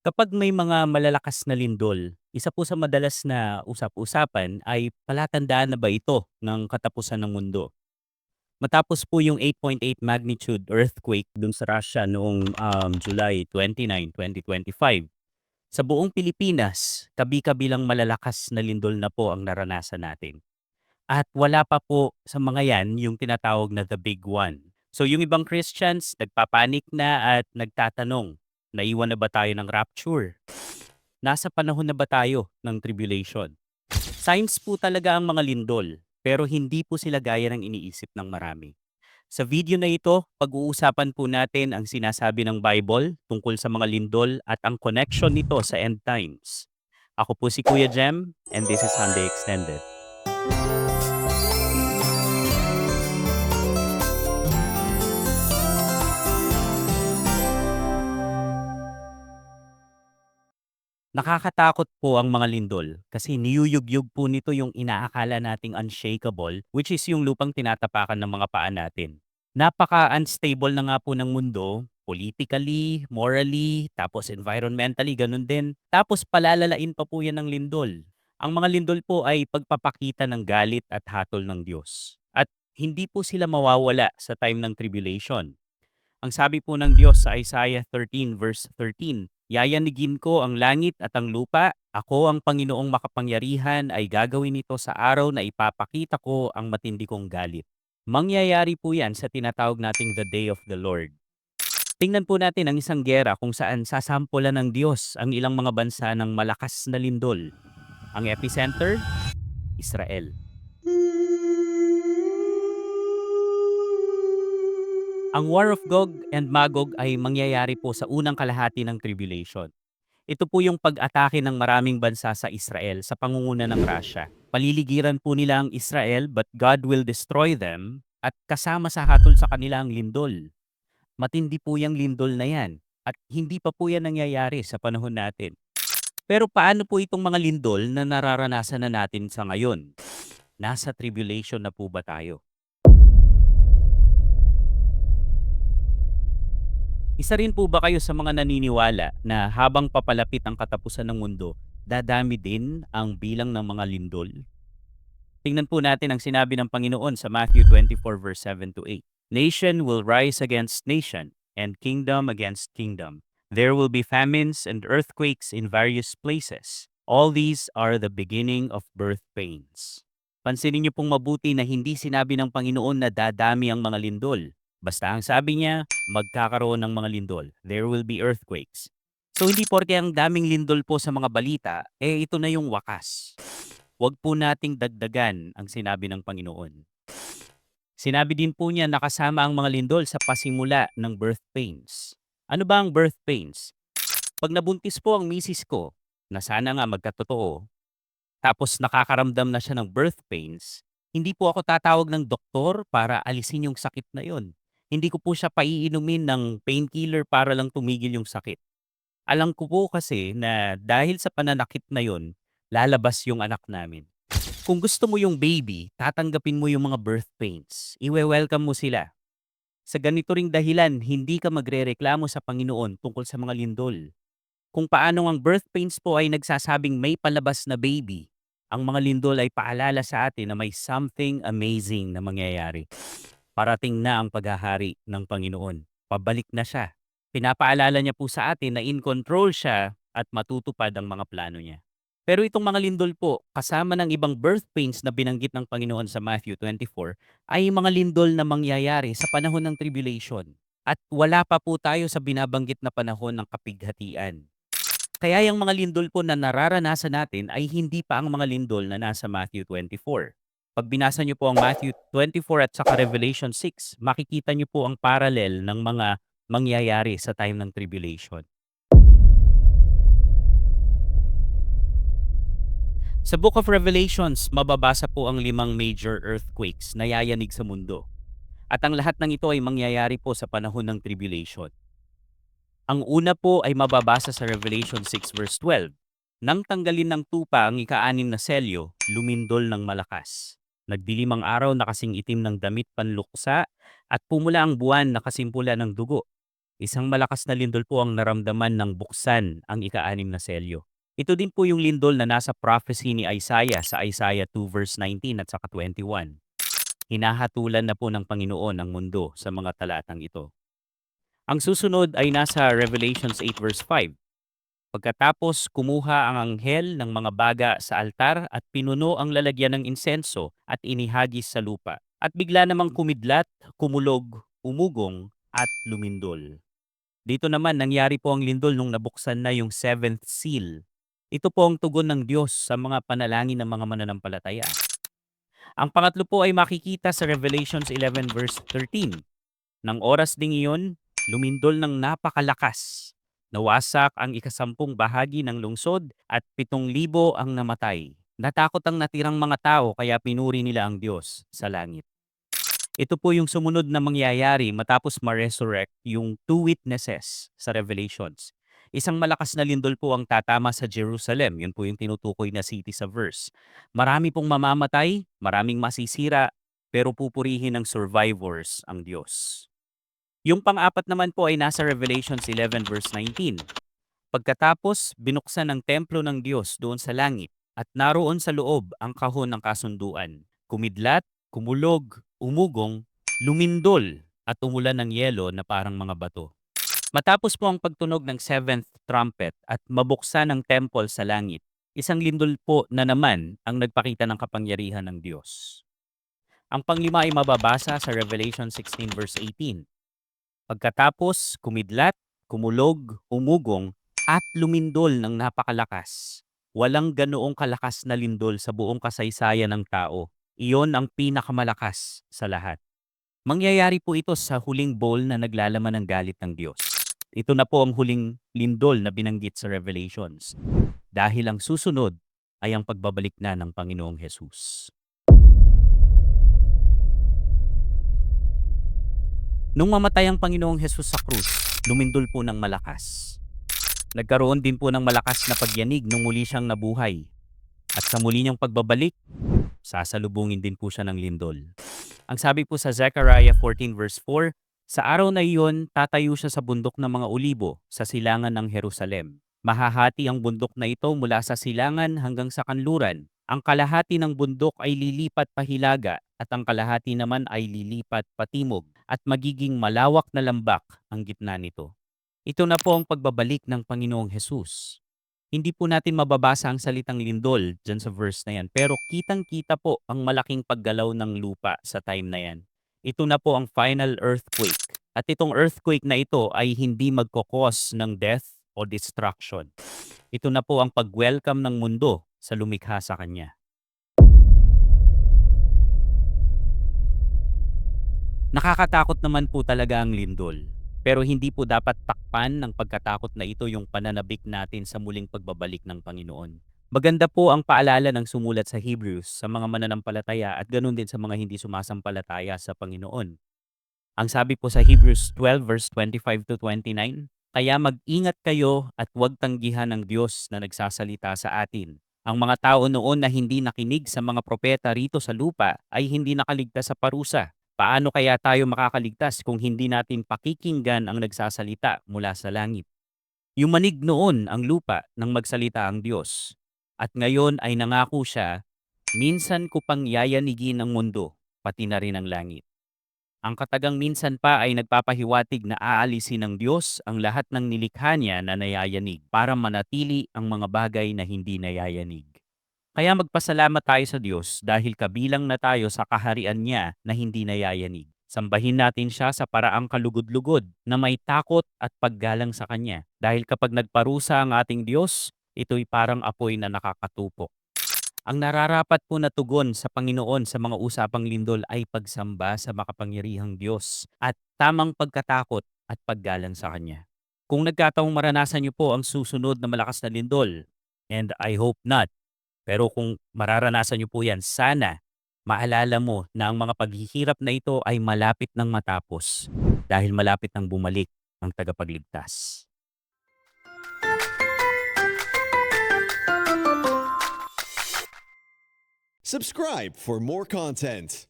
Kapag may mga malalakas na lindol, isa po sa madalas na usap-usapan ay palatandaan na ba ito ng katapusan ng mundo? Matapos po yung 8.8 magnitude earthquake dun sa Russia noong um, July 29, 2025. Sa buong Pilipinas, kabi-kabilang malalakas na lindol na po ang naranasan natin. At wala pa po sa mga yan yung tinatawag na the big one. So yung ibang Christians, nagpapanik na at nagtatanong, naiwan na ba tayo ng rapture? Nasa panahon na ba tayo ng tribulation? Signs po talaga ang mga lindol, pero hindi po sila gaya ng iniisip ng marami. Sa video na ito, pag-uusapan po natin ang sinasabi ng Bible tungkol sa mga lindol at ang connection nito sa end times. Ako po si Kuya Jem, and this is Sunday Extended. Nakakatakot po ang mga lindol kasi niyuyugyug po nito yung inaakala nating unshakable which is yung lupang tinatapakan ng mga paa natin. Napaka-unstable na nga po ng mundo, politically, morally, tapos environmentally, ganun din. Tapos palalalain pa po yan ng lindol. Ang mga lindol po ay pagpapakita ng galit at hatol ng Diyos. At hindi po sila mawawala sa time ng tribulation. Ang sabi po ng Diyos sa Isaiah 13 verse 13, Yayanigin ko ang langit at ang lupa, ako ang Panginoong makapangyarihan ay gagawin ito sa araw na ipapakita ko ang matindi kong galit. Mangyayari po yan sa tinatawag nating the day of the Lord. Tingnan po natin ang isang gera kung saan sasampulan ng Diyos ang ilang mga bansa ng malakas na lindol. Ang epicenter, Israel. Ang War of Gog and Magog ay mangyayari po sa unang kalahati ng tribulation. Ito po yung pag-atake ng maraming bansa sa Israel sa pangunguna ng Russia. Paliligiran po nila ang Israel but God will destroy them at kasama sa hatol sa kanila ang lindol. Matindi po yung lindol na yan at hindi pa po yan nangyayari sa panahon natin. Pero paano po itong mga lindol na nararanasan na natin sa ngayon? Nasa tribulation na po ba tayo? Isa rin po ba kayo sa mga naniniwala na habang papalapit ang katapusan ng mundo, dadami din ang bilang ng mga lindol? Tingnan po natin ang sinabi ng Panginoon sa Matthew 24 verse 7 to 8. Nation will rise against nation, and kingdom against kingdom. There will be famines and earthquakes in various places. All these are the beginning of birth pains. Pansinin niyo pong mabuti na hindi sinabi ng Panginoon na dadami ang mga lindol. Basta ang sabi niya, magkakaroon ng mga lindol. There will be earthquakes. So hindi porke ang daming lindol po sa mga balita, eh ito na yung wakas. Huwag po nating dagdagan ang sinabi ng Panginoon. Sinabi din po niya nakasama ang mga lindol sa pasimula ng birth pains. Ano ba ang birth pains? Pag nabuntis po ang misis ko, na sana nga magkatotoo, tapos nakakaramdam na siya ng birth pains, hindi po ako tatawag ng doktor para alisin yung sakit na yon. Hindi ko po siya paiinumin ng painkiller para lang tumigil yung sakit. Alam ko po kasi na dahil sa pananakit na yon, lalabas yung anak namin. Kung gusto mo yung baby, tatanggapin mo yung mga birth pains. Iwe-welcome mo sila. Sa ganito ring dahilan, hindi ka magrereklamo sa Panginoon tungkol sa mga lindol. Kung paano ang birth pains po ay nagsasabing may palabas na baby, ang mga lindol ay paalala sa atin na may something amazing na mangyayari. Parating na ang paghahari ng Panginoon. Pabalik na siya. Pinapaalala niya po sa atin na in control siya at matutupad ang mga plano niya. Pero itong mga lindol po, kasama ng ibang birth pains na binanggit ng Panginoon sa Matthew 24, ay mga lindol na mangyayari sa panahon ng tribulation. At wala pa po tayo sa binabanggit na panahon ng kapighatian. Kaya yung mga lindol po na nararanasan natin ay hindi pa ang mga lindol na nasa Matthew 24. Pag binasa niyo po ang Matthew 24 at saka Revelation 6, makikita niyo po ang parallel ng mga mangyayari sa time ng tribulation. Sa Book of Revelations, mababasa po ang limang major earthquakes na yayanig sa mundo. At ang lahat ng ito ay mangyayari po sa panahon ng tribulation. Ang una po ay mababasa sa Revelation 6 verse 12. Nang tanggalin ng tupa ang ika-anim na selyo, lumindol ng malakas. Nagdilim ang araw na kasing itim ng damit panluksa at pumula ang buwan na kasimpula ng dugo. Isang malakas na lindol po ang naramdaman ng buksan ang ika-anim na selyo. Ito din po yung lindol na nasa prophecy ni Isaiah sa Isaiah 2 verse 19 at saka 21. Hinahatulan na po ng Panginoon ang mundo sa mga talatang ito. Ang susunod ay nasa Revelations 8 verse 5. Pagkatapos kumuha ang anghel ng mga baga sa altar at pinuno ang lalagyan ng insenso at inihagis sa lupa. At bigla namang kumidlat, kumulog, umugong at lumindol. Dito naman nangyari po ang lindol nung nabuksan na yung seventh seal. Ito po ang tugon ng Diyos sa mga panalangin ng mga mananampalataya. Ang pangatlo po ay makikita sa Revelations 11 verse 13. Nang oras ding iyon, lumindol ng napakalakas. Nawasak ang ikasampung bahagi ng lungsod at pitong libo ang namatay. Natakot ang natirang mga tao kaya pinuri nila ang Diyos sa langit. Ito po yung sumunod na mangyayari matapos ma-resurrect yung two witnesses sa Revelations. Isang malakas na lindol po ang tatama sa Jerusalem. Yun po yung tinutukoy na city sa verse. Marami pong mamamatay, maraming masisira, pero pupurihin ng survivors ang Diyos. Yung pang-apat naman po ay nasa Revelations 11 verse 19. Pagkatapos, binuksan ng templo ng Diyos doon sa langit at naroon sa loob ang kahon ng kasunduan. Kumidlat, kumulog, umugong, lumindol at umulan ng yelo na parang mga bato. Matapos po ang pagtunog ng seventh trumpet at mabuksan ng temple sa langit, isang lindol po na naman ang nagpakita ng kapangyarihan ng Diyos. Ang panglima ay mababasa sa Revelation 16 verse 18. Pagkatapos, kumidlat, kumulog, umugong, at lumindol ng napakalakas. Walang ganoong kalakas na lindol sa buong kasaysayan ng tao. Iyon ang pinakamalakas sa lahat. Mangyayari po ito sa huling bowl na naglalaman ng galit ng Diyos. Ito na po ang huling lindol na binanggit sa Revelations. Dahil ang susunod ay ang pagbabalik na ng Panginoong Hesus. Nung mamatay ang Panginoong Hesus sa krus, lumindol po ng malakas. Nagkaroon din po ng malakas na pagyanig nung muli siyang nabuhay. At sa muli niyang pagbabalik, sasalubungin din po siya ng lindol. Ang sabi po sa Zechariah 14 verse 4, Sa araw na iyon, tatayo siya sa bundok ng mga olibo sa silangan ng Jerusalem. Mahahati ang bundok na ito mula sa silangan hanggang sa kanluran. Ang kalahati ng bundok ay lilipat pahilaga at ang kalahati naman ay lilipat patimog at magiging malawak na lambak ang gitna nito. Ito na po ang pagbabalik ng Panginoong Hesus. Hindi po natin mababasa ang salitang lindol dyan sa verse na yan, pero kitang-kita po ang malaking paggalaw ng lupa sa time na yan. Ito na po ang final earthquake. At itong earthquake na ito ay hindi magkokos ng death o destruction. Ito na po ang pag-welcome ng mundo sa lumikha sa Kanya. Nakakatakot naman po talaga ang lindol. Pero hindi po dapat takpan ng pagkatakot na ito yung pananabik natin sa muling pagbabalik ng Panginoon. Maganda po ang paalala ng sumulat sa Hebrews sa mga mananampalataya at ganun din sa mga hindi sumasampalataya sa Panginoon. Ang sabi po sa Hebrews 12 verse 25 to 29, Kaya mag-ingat kayo at huwag tanggihan ng Diyos na nagsasalita sa atin. Ang mga tao noon na hindi nakinig sa mga propeta rito sa lupa ay hindi nakaligtas sa parusa. Paano kaya tayo makakaligtas kung hindi natin pakikinggan ang nagsasalita mula sa langit? Yumanig noon ang lupa nang magsalita ang Diyos. At ngayon ay nangako siya, minsan ko pang yayanigin ang mundo, pati na rin ang langit. Ang katagang minsan pa ay nagpapahiwatig na aalisin ng Diyos ang lahat ng nilikha niya na nayayanig para manatili ang mga bagay na hindi nayayanig. Kaya magpasalamat tayo sa Diyos dahil kabilang na tayo sa kaharian niya na hindi nayayanig. Sambahin natin siya sa paraang kalugod-lugod na may takot at paggalang sa Kanya. Dahil kapag nagparusa ang ating Diyos, ito'y parang apoy na nakakatupok. Ang nararapat po na tugon sa Panginoon sa mga usapang lindol ay pagsamba sa makapangyarihang Diyos at tamang pagkatakot at paggalang sa Kanya. Kung nagkataong maranasan niyo po ang susunod na malakas na lindol, and I hope not, pero kung mararanasan niyo po yan, sana maalala mo na ang mga paghihirap na ito ay malapit ng matapos dahil malapit nang bumalik ang tagapagligtas. Subscribe for more content.